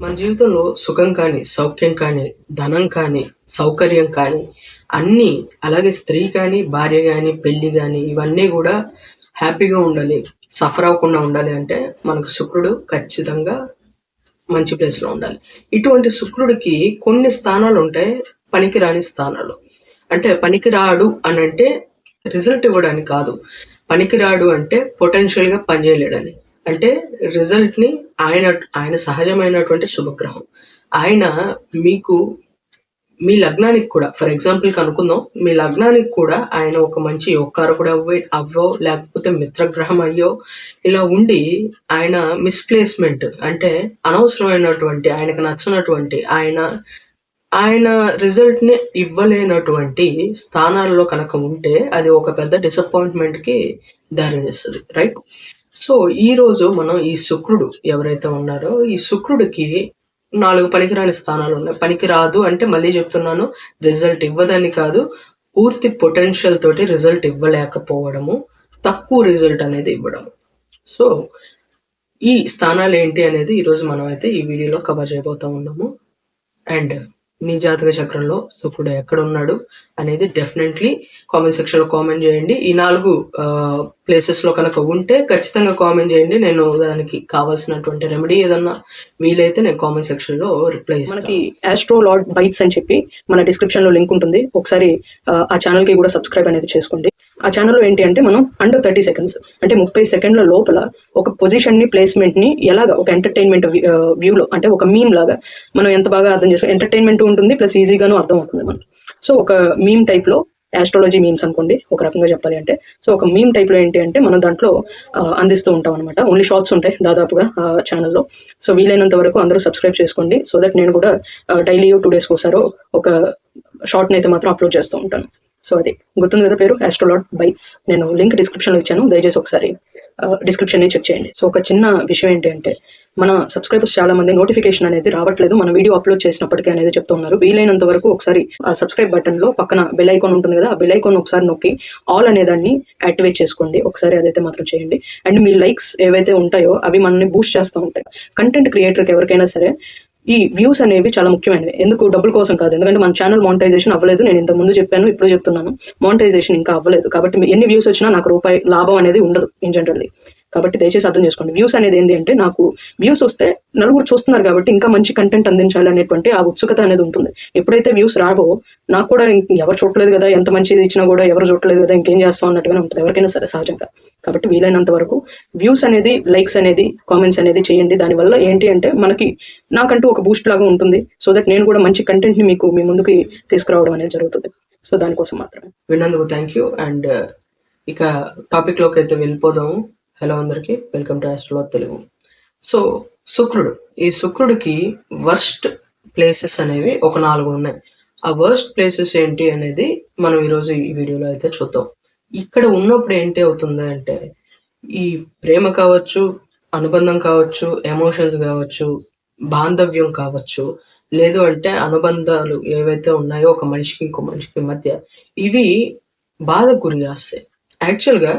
మన జీవితంలో సుఖం కానీ సౌఖ్యం కానీ ధనం కానీ సౌకర్యం కానీ అన్నీ అలాగే స్త్రీ కానీ భార్య కానీ పెళ్ళి కానీ ఇవన్నీ కూడా హ్యాపీగా ఉండాలి. సఫర్ అవ్వకుండా ఉండాలి అంటే మనకు శుక్రుడు ఖచ్చితంగా మంచి ప్లేస్లో ఉండాలి. ఇటువంటి శుక్రుడికి కొన్ని స్థానాలు ఉంటాయి పనికిరాని స్థానాలు. అంటే పనికిరాడు అని అంటే రిజల్ట్ ఇవ్వడానికి కాదు. పనికిరాడు అంటే పొటెన్షియల్గా పనిచేయలేడని. అంటే రిజల్ట్ని ఆయన ఆయన సహజమైనటువంటి శుభగ్రహం. ఆయన మీకు మీ లగ్నానికి కూడా ఫర్ ఎగ్జాంపుల్ కనుక్కుందాం మీ లగ్నానికి కూడా ఆయన ఒక మంచి యోగకారకుడు అవ్వ అవ్వో లేకపోతే మిత్రగ్రహం అయ్యో ఇలా ఉండి ఆయన మిస్ప్లేస్మెంట్ అంటే అనవసరమైనటువంటి ఆయనకు నచ్చినటువంటి ఆయన ఆయన రిజల్ట్ని ఇవ్వలేనటువంటి స్థానాల్లో కనుక ఉంటే అది ఒక పెద్ద డిసప్పాయింట్మెంట్కి దారి చేస్తుంది రైట్ సో ఈ రోజు మనం ఈ శుక్రుడు ఎవరైతే ఉన్నారో ఈ శుక్రుడికి నాలుగు పనికిరాని స్థానాలు ఉన్నాయి. పనికి రాదు అంటే మళ్ళీ చెప్తున్నాను రిజల్ట్ ఇవ్వదని కాదు పూర్తి పొటెన్షియల్ తోటి రిజల్ట్ ఇవ్వలేకపోవడము తక్కువ రిజల్ట్ అనేది ఇవ్వడము. సో ఈ స్థానాలు ఏంటి అనేది ఈరోజు మనం అయితే ఈ వీడియోలో కవర్ చేయబోతూ ఉన్నాము. అండ్ మీ జాతక చక్రంలో శుక్రుడు ఎక్కడ ఉన్నాడు అనేది డెఫినెట్లీ కామెంట్ సెక్షన్లో కామెంట్ చేయండి. ఈ నాలుగు ప్లేసెస్లో కనుక ఉంటే ఖచ్చితంగా కామెంట్ చేయండి. నేను దానికి కావాల్సినటువంటి రెమెడీ ఏదన్నా వీలైతే నేను కామెంట్ సెక్షన్లో రిప్లై మనకి ఆస్ట్రో లార్డ్ బైట్స్ అని చెప్పి మన డిస్క్రిప్షన్లో లింక్ ఉంటుంది. ఒకసారి ఆ, ఛానల్కి కి కూడా సబ్స్క్రైబ్ అనేది చేసుకోండి. ఆ ఛానల్లో ఏంటి అంటే మనం అండర్ థర్టీ సెకండ్స్ అంటే ముప్పై సెకండ్ల లోపల ఒక పొజిషన్ని ప్లేస్మెంట్ని ఎలాగా ఒక ఎంటర్టైన్మెంట్ వ్యూలో అంటే ఒక మీమ్ లాగా మనం ఎంత బాగా అర్థం చేసుకో ఎంటర్టైన్మెంట్ ఉంటుంది ప్లస్ ఈజీగాను అర్థం అవుతుంది మనకి. సో ఒక మీమ్ టైప్లో ఆస్ట్రాలజీ మీమ్స్ అనుకోండి ఒక రకంగా చెప్పాలి అంటే. సో ఒక మీమ్ టైప్లో ఏంటి అంటే మనం దాంట్లో అందిస్తూ ఉంటాం అనమాట ఓన్లీ షార్ట్స్ ఉంటాయి దాదాపుగా ఆ ఛానల్లో సో వీలైనంత వరకు అందరూ సబ్స్క్రైబ్ చేసుకోండి సో దట్ నేను కూడా డైలీ టూ డేస్కి ఒకసారి ఒక షార్ట్ని అయితే మాత్రం అప్లోడ్ చేస్తూ ఉంటాను. సో అది గుర్తుంది కదా పేరు? ఆస్ట్రోలాట్ బైట్స్ నేను లింక్ డిస్క్రిప్షన్లో ఇచ్చాను దయచేసి ఒకసారి డిస్క్రిప్షన్ చెక్ చేయండి. సో ఒక చిన్న విషయం ఏంటి అంటే మన సబ్స్క్రైబర్స్ చాలా మంది నోటిఫికేషన్ అనేది రావట్లేదు. మన వీడియో అప్లోడ్ చేసినప్పటికీ అనేది చెప్తూ ఉన్నారు వీలైనంత వరకు ఒకసారి ఆ సబ్స్క్రైబ్ బటన్లో పక్కన బెల్ ఐకాన్ ఉంటుంది కదా ఆ బెల్ ఐకాన్ ఒకసారి నొక్కి ఆల్ అనే దాన్ని యాక్టివేట్ చేసుకోండి. ఒకసారి అదైతే మాత్రం చేయండి. అండ్ మీ లైక్స్ ఏవైతే ఉంటాయో అవి మనల్ని బూస్ట్ చేస్తూ ఉంటాయి. కంటెంట్ క్రియేటర్కి ఎవరికైనా సరే ఈ వ్యూస్ అనేవి చాలా ముఖ్యమైనవి. ఎందుకు? డబ్బుల కోసం కాదు. ఎందుకంటే మన ఛానల్ మానిటైజేషన్ అవ్వలేదు. నేను ఇంత ముందు చెప్పాను ఇప్పుడు చెప్తున్నాను. మానిటైజేషన్ ఇంకా అవ్వలేదు. కాబట్టి ఎన్ని వ్యూస్ వచ్చినా నాకు రూపాయి లాభం అనేది ఉండదు ఇన్ జనరల్లీ కాబట్టి దయచేసి అర్థం చేసుకోండి. వ్యూస్ అనేది ఏంటి అంటే నాకు వ్యూస్ వస్తే నలుగురు చూస్తున్నారు కాబట్టి ఇంకా మంచి కంటెంట్ అందించాలి అనేటువంటి ఆ ఉత్సుకత అనేది ఉంటుంది. ఎప్పుడైతే వ్యూస్ రావో నాకు కూడా ఎవరు చూడలేదు కదా ఎంత మంచిది ఇచ్చినా కూడా ఎవరు చూడలేదు కదా ఇంకేం చేస్తాం అన్నట్టుగానే ఉంటుంది. ఎవరికైనా సరే సహజంగా. కాబట్టి వీలైనంత వరకు వ్యూస్ అనేది లైక్స్ అనేది కామెంట్స్ అనేది చేయండి. దానివల్ల ఏంటి అంటే మనకి నాకంటూ ఒక బూస్ట్ లాగా ఉంటుంది. సో దట్ నేను కూడా మంచి కంటెంట్ని మీకు మీ ముందుకి తీసుకురావడం అనేది జరుగుతుంది. సో దానికోసం మాత్రమే. విన్నందుకు థ్యాంక్ యూ అండ్ ఇక టాపిక్లోకి అయితే వెళ్ళిపోదాము. హలో అందరికీ welcome to Astro Telugu. So శుక్రుడు. ఈ శుక్రుడికి వర్స్ట్ ప్లేసెస్ అనేవి ఒక నాలుగు ఉన్నాయి. ఆ వర్స్ట్ ప్లేసెస్ ఏంటి అనేది మనం ఈరోజు ఈ వీడియోలో అయితే చూద్దాం. ఇక్కడ ఉన్నప్పుడు ఏంటి అవుతుంది అంటే ఈ ప్రేమ కావచ్చు అనుబంధం కావచ్చు ఎమోషన్స్ కావచ్చు బాంధవ్యం కావచ్చు లేదు అంటే అనుబంధాలు ఏవైతే ఉన్నాయో ఒక మనిషికి ఇంకో మనిషికి మధ్య ఇవి బాధకు గురి చేస్తాయి. యాక్చువల్గా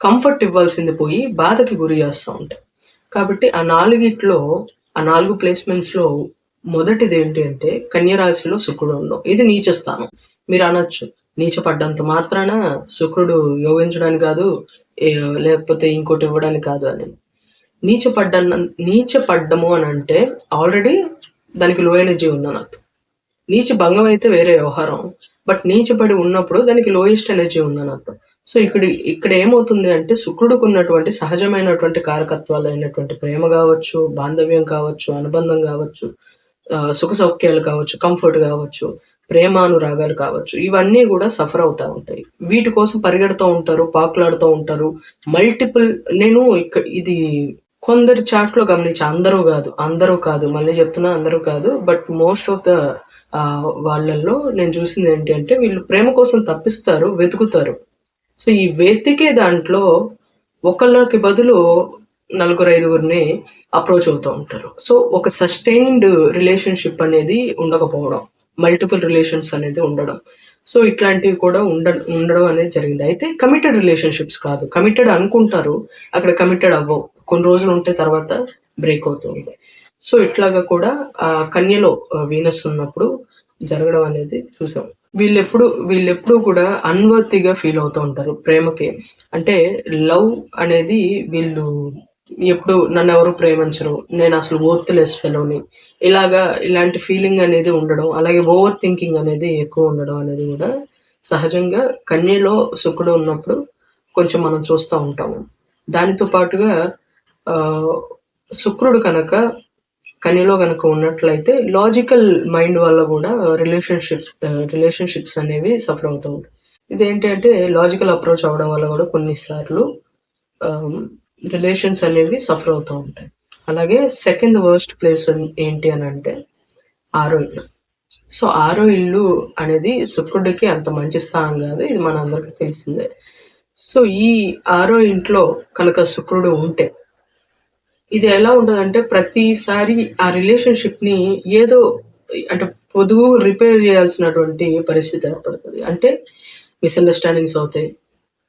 కంఫర్ట్ ఇవ్వాల్సింది పోయి బాధకి గురి చేస్తూ ఉంటాయి కాబట్టి ఆ నాలుగిట్లో ఆ నాలుగు ప్లేస్మెంట్స్లో మొదటిది ఏంటి అంటే కన్యరాశిలో శుక్రుడు ఉండడం ఇది నీచ స్థానం. మీరు అనొచ్చు. నీచ పడ్డంత మాత్రాన శుక్రుడు యోగించడానికి కాదు లేకపోతే ఇంకోటి ఇవ్వడానికి కాదు అని. నీచ పడ్డ నీచ పడ్డము అని అంటే ఆల్రెడీ దానికి లో ఎనర్జీ ఉందని అర్థం నీచ భంగం అయితే వేరే వ్యవహారం. బట్ నీచపడి ఉన్నప్పుడు దానికి లోయెస్ట్ ఎనర్జీ ఉందని అర్థం సో ఇక్కడ ఇక్కడ ఏమవుతుంది అంటే శుక్రుడికి ఉన్నటువంటి సహజమైనటువంటి కారకత్వాలు అయినటువంటి ప్రేమ కావచ్చు బాంధవ్యం కావచ్చు అనుబంధం కావచ్చు ఆ, సుఖ సౌఖ్యాలు కావచ్చు కంఫర్ట్ కావచ్చు ప్రేమానురాగాలు కావచ్చు ఇవన్నీ కూడా సఫర్ అవుతా ఉంటాయి. వీటి కోసం పరిగెడుతూ ఉంటారు పాకులాడుతూ ఉంటారు. మల్టిపుల్ నేను ఇక్కడ ఇది కొందరి చాట్లో గమనించి అందరూ కాదు అందరూ కాదు మళ్ళీ చెప్తున్నా అందరూ కాదు బట్ మోస్ట్ ఆఫ్ ద వాళ్ళల్లో నేను చూసింది ఏంటి అంటే వీళ్ళు ప్రేమ కోసం తప్పిస్తారు వెతుకుతారు. సో ఈ వెతికే దాంట్లో ఒకళ్ళకి బదులు నలుగురు ఐదుగురిని అప్రోచ్ అవుతూ ఉంటారు. సో ఒక సస్టైన్డ్ రిలేషన్షిప్ అనేది ఉండకపోవడం మల్టిపుల్ రిలేషన్స్ అనేది ఉండడం. సో ఇట్లాంటివి కూడా ఉండ ఉండడం అనేది జరిగింది. అయితే కమిటెడ్ రిలేషన్షిప్స్ కాదు. కమిటెడ్ అనుకుంటారు. అక్కడ కమిటెడ్ అవ్వవు. కొన్ని రోజులు ఉంటే తర్వాత బ్రేక్ అవుతూ ఉంటాయి. సో ఇట్లాగా కూడా ఆ కన్యలో వీనస్ ఉన్నప్పుడు జరగడం అనేది చూసాం. వీళ్ళెప్పుడు వీళ్ళెప్పుడు కూడా అన్వర్తిగా ఫీల్ అవుతూ ఉంటారు ప్రేమకి. అంటే లవ్ అనేది వీళ్ళు ఎప్పుడు నన్ను ఎవరు ప్రేమించరు నేను అసలు ఓర్త్లెస్ ఫెలోని ఇలాగా ఇలాంటి ఫీలింగ్ అనేది ఉండడం అలాగే ఓవర్ థింకింగ్ అనేది ఎక్కువ ఉండడం అనేది కూడా సహజంగా కన్యలో శుక్రుడు ఉన్నప్పుడు కొంచెం మనం చూస్తూ ఉంటాము. దానితో పాటుగా శుక్రుడు కనుక కన్యలో కనుక ఉన్నట్లయితే లాజికల్ మైండ్ వల్ల కూడా uh, రిలేషన్షిప్స్ రిలేషన్షిప్స్ uh, అనేవి సఫర్ అవుతూ ఉంటాయి ఇదేంటి అంటే లాజికల్ అప్రోచ్ అవడం వల్ల కూడా కొన్నిసార్లు um, రిలేషన్స్ అనేవి సఫర్ అవుతూ ఉంటాయి. అలాగే సెకండ్ వర్స్ట్ ప్లేస్ ఏంటి అని అంటే ఆరో ఇల్లు. సో ఆరో ఇల్లు అనేది శుక్రుడికి అంత మంచి స్థానం కాదు ఇది మన అందరికీ తెలిసిందే. సో ఈ ఆరో ఇంట్లో కనుక శుక్రుడు ఉంటే ఇది ఎలా ఉంటదంటే ప్రతిసారి ఆ రిలేషన్షిప్ని ఏదో అంటే పొదుగు రిపేర్ చేయాల్సినటువంటి పరిస్థితి ఏర్పడుతుంది. అంటే మిస్అండర్స్టాండింగ్స్ అవుతాయి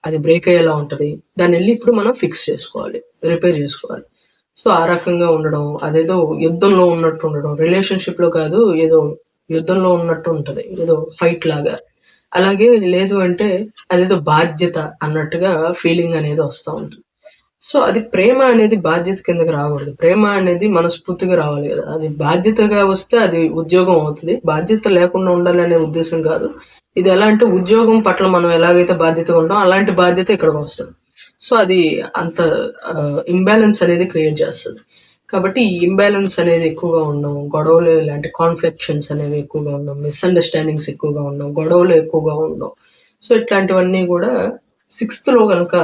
అది బ్రేక్ అయ్యేలా ఉంటది. దాన్ని వెళ్ళి ఇప్పుడు మనం ఫిక్స్ చేసుకోవాలి రిపేర్ చేసుకోవాలి. సో ఆ రకంగా ఉండడం అదేదో యుద్ధంలో ఉన్నట్టు ఉండడం రిలేషన్షిప్లో కాదు ఏదో యుద్ధంలో ఉన్నట్టు ఉంటది. ఏదో ఫైట్ లాగా. అలాగే లేదు అంటే అదేదో బాధ్యత అన్నట్టుగా ఫీలింగ్ అనేది వస్తూ ఉంటుంది. సో అది ప్రేమ అనేది బాధ్యత కిందకి రాకూడదు. ప్రేమ అనేది మనస్ఫూర్తిగా రావాలి కదా. అది బాధ్యతగా వస్తే అది ఉద్యోగం అవుతుంది. బాధ్యత లేకుండా ఉండాలనే ఉద్దేశం కాదు. ఇది ఎలా అంటే ఉద్యోగం పట్ల మనం ఎలాగైతే బాధ్యతగా ఉంటాం అలాంటి బాధ్యత ఇక్కడికి వస్తుంది. సో అది అంత ఇంబ్యాలెన్స్ అనేది క్రియేట్ చేస్తుంది. కాబట్టి ఈ ఇంబ్యాలెన్స్ అనేది ఎక్కువగా ఉండడం గొడవలు ఇలాంటి కాన్ఫ్లెక్షన్స్ అనేవి ఎక్కువగా ఉండడం మిస్అండర్స్టాండింగ్స్ ఎక్కువగా ఉండడం గొడవలు ఎక్కువగా ఉండడం సో ఇట్లాంటివన్నీ కూడా సిక్స్త్లో కనుక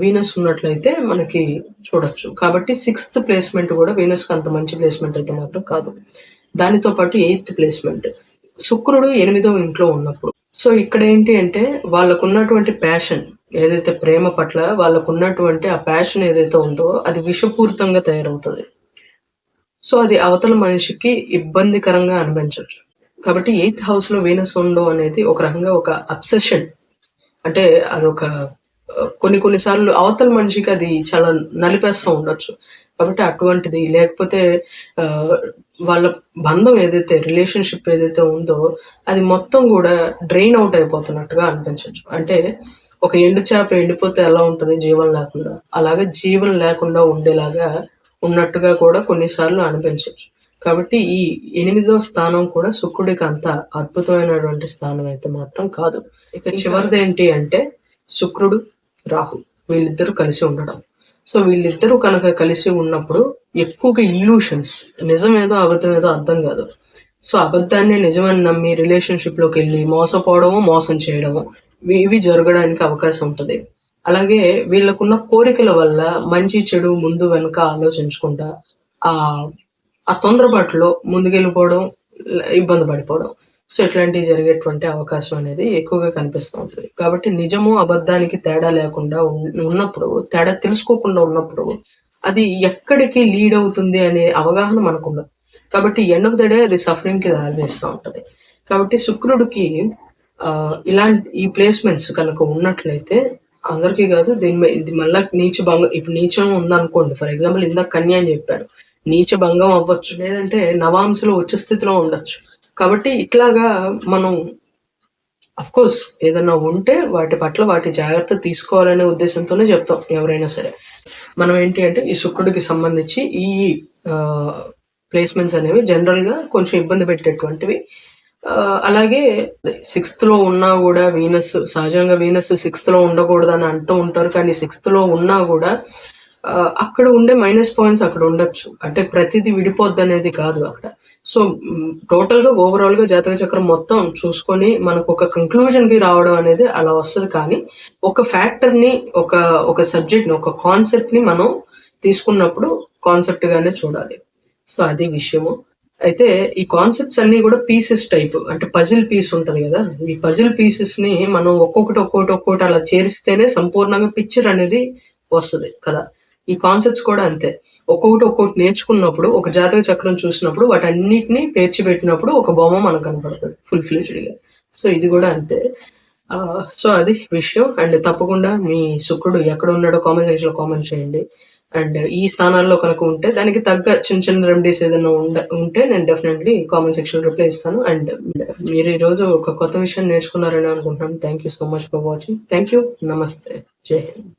వీనస్ ఉన్నట్లయితే మనకి చూడొచ్చు. కాబట్టి సిక్స్త్ ప్లేస్మెంట్ కూడా వీనస్కి అంత మంచి ప్లేస్మెంట్ అయితే మాత్రం కాదు. దానితో పాటు ఎయిత్ ప్లేస్మెంట్ శుక్రుడు ఎనిమిదో ఇంట్లో ఉన్నప్పుడు. సో ఇక్కడ ఏంటి అంటే వాళ్ళకు ఉన్నటువంటి ప్యాషన్ ఏదైతే ప్రేమ పట్ల వాళ్ళకు ఉన్నటువంటి ఆ ప్యాషన్ ఏదైతే ఉందో అది విషపూరితంగా తయారవుతుంది. సో అది అవతల మనిషికి ఇబ్బందికరంగా అనిపించవచ్చు. కాబట్టి ఎయిత్ హౌస్లో వీనస్ ఉండడం అనేది ఒక రకంగా ఒక అబ్సెషన్ అంటే అదొక కొన్ని కొన్నిసార్లు అవతల మనిషికి అది చాలా నలిపేస్తూ ఉండొచ్చు. కాబట్టి అటువంటిది లేకపోతే ఆ, వాళ్ళ బంధం ఏదైతే రిలేషన్షిప్ ఏదైతే ఉందో అది మొత్తం కూడా డ్రైన్ అవుట్ అయిపోతున్నట్టుగా అనిపించవచ్చు అంటే ఒక ఎండు చేప ఎండిపోతే ఎలా ఉంటది జీవం లేకుండా? అలాగే జీవం లేకుండా ఉండేలాగా ఉన్నట్టుగా కూడా కొన్నిసార్లు అనిపించవచ్చు కాబట్టి ఈ ఎనిమిదో స్థానం కూడా శుక్రుడికి అంత అద్భుతమైనటువంటి స్థానం అయితే మాత్రం కాదు. ఇక చివరిది ఏంటి అంటే శుక్రుడు. రాహు వీళ్ళిద్దరూ కలిసి ఉండడం. సో వీళ్ళిద్దరూ కనుక కలిసి ఉన్నప్పుడు ఎక్కువగా ఇల్యూషన్స్ నిజమేదో అబద్ధమేదో అర్థం కాదు. సో అబద్ధాన్ని నిజమని నమ్మి రిలేషన్షిప్లోకి వెళ్ళి మోసపోవడము మోసం చేయడము ఇవి- జరగడానికి అవకాశం ఉంటుంది. అలాగే వీళ్ళకున్న కోరికల వల్ల మంచి చెడు ముందు వెనుక ఆలోచించకుండా ఆ ఆ తొందరపాటులో ముందుకెళ్ళిపోవడం ఇబ్బంది పడిపోవడం. సో ఇట్లాంటివి జరిగేటువంటి అవకాశం అనేది ఎక్కువగా కనిపిస్తూ ఉంటుంది. కాబట్టి నిజము అబద్ధానికి తేడా లేకుండా ఉన్నప్పుడు తేడా తెలుసుకోకుండా ఉన్నప్పుడు అది ఎక్కడికి లీడ్ అవుతుంది అనే అవగాహన మనకు ఉండదు కాబట్టి ఎండ్ ఆఫ్ ద డే అది సఫరింగ్కి దారితీస్తూ ఉంటది. కాబట్టి శుక్రుడికి ఇలాంటి ఈ ప్లేస్మెంట్స్ కనుక ఉన్నట్లయితే అందరికీ కాదు దీని మీద ఇది మళ్ళా నీచ భంగం ఇప్పుడు నీచం ఉందనుకోండి ఫర్ ఎగ్జాంపుల్ ఇందాక కన్య అని చెప్పాడు నీచ భంగం అవ్వచ్చు లేదంటే నవాంశలో వచ్చే స్థితిలో ఉండొచ్చు. కాబట్టి ఇట్లాగా మనం కోర్స్ ఏదైనా ఉంటే వాటి పట్ల వాటి జాగ్రత్త తీసుకోవాలనే ఉద్దేశంతోనే చెప్తాం ఎవరైనా సరే. మనం ఏంటి అంటే ఈ శుక్రుడికి సంబంధించి ఈ ప్లేస్మెంట్స్ అనేవి జనరల్గా కొంచెం ఇబ్బంది పెట్టేటువంటివి. అలాగే సిక్స్త్లో ఉన్నా కూడా వీనస్ సహజంగా వీనస్ సిక్స్త్లో ఉండకూడదని అంటూ ఉంటారు. కానీ సిక్స్త్లో ఉన్నా కూడా అక్కడ ఉండే మైనస్ పాయింట్స్ అక్కడ ఉండొచ్చు. అంటే ప్రతిదీ విడిపోద్ది అనేది కాదు అక్కడ. సో టోటల్గా ఓవరాల్గా జాతక చక్రం మొత్తం చూసుకొని మనకు ఒక కంక్లూజన్కి రావడం అనేది అలా వస్తుంది. కానీ ఒక ఫ్యాక్టర్ని ఒక ఒక సబ్జెక్ట్ని ఒక కాన్సెప్ట్ని మనం తీసుకున్నప్పుడు కాన్సెప్ట్ గానే చూడాలి. సో అది విషయము. అయితే ఈ కాన్సెప్ట్స్ అన్ని కూడా పీసెస్ టైప్ అంటే పజిల్ పీస్ ఉంటది కదా. ఈ పజిల్ పీసెస్ని మనం ఒక్కొక్కటి ఒక్కొక్కటి ఒక్కొక్కటి అలా చేరిస్తేనే సంపూర్ణంగా పిక్చర్ అనేది వస్తుంది కదా. ఈ కాన్సెప్ట్స్ కూడా అంతే. ఒక్కొక్కటి ఒక్కొక్కటి నేర్చుకున్నప్పుడు ఒక జాతక చక్రం చూసినప్పుడు వాటన్నిటిని పేర్చి పెట్టినప్పుడు ఒక బొమ్మ మనకు కనపడుతుంది ఫుల్ ఫ్లెజ్డ్గా సో ఇది కూడా అంతే. సో అది విషయం. అండ్ తప్పకుండా మీ శుక్రుడు ఎక్కడ ఉన్నాడో కామెంట్ సెక్షన్లో కామెంట్ చేయండి. అండ్ ఈ స్థానాల్లో కనుక ఉంటే దానికి తగ్గ చిన్న చిన్న రెమెడీస్ ఏదైనా ఉండ ఉంటే నేను డెఫినెట్లీ కామెంట్ సెక్షన్ రిప్లై ఇస్తాను. అండ్ మీరు ఈ రోజు ఒక కొత్త విషయం నేర్చుకున్నారని అనుకుంటున్నాను. Thank you so much for watching thank you నమస్తే జై హింద్